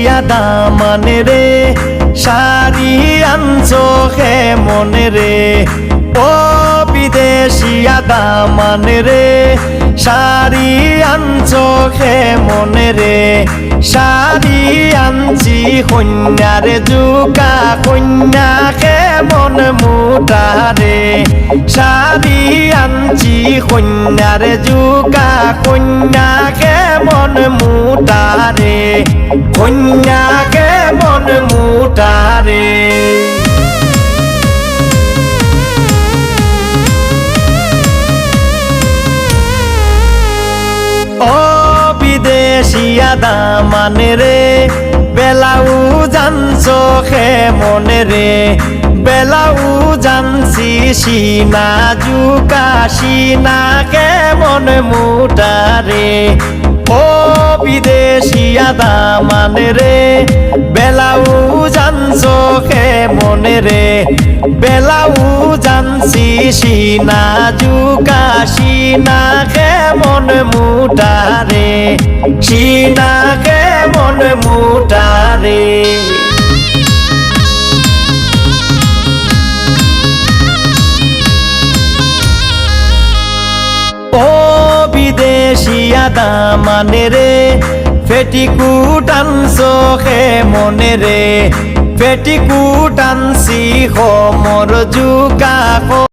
বিদেশিয়া দামানে রে শাড়ি আনছো হে মনে রে। ও বিদেশিয়া দামানে রে শাড়ি আনছো হে মনে রে। শাড়ি আনছি কন্যারে জুকা কন্যা কে মন মুটারে শাড়ি আনছি কন্যারে জুকা কন্যা মুটারে কন্যা কে মন মুটারে। ও বিদেশিয়া দামানে রে, বেলাউ জানছো খে মনে রে। বেলাউ জানছি সিনা জুকা সিনা কে মন মুটারে। ও বিদেশিয়া দামানে রে? বেলাউ জানছো খে মনে রে। বেলাউ জানছি সিনা জুকা সিনা কে মন মুটারে সিনা কে মন মুটারে ও বিদেশিয়া দামানে রে ফেটিকুট আনছো খে মনে রে ফেটিকুট আনছি খমর জুকা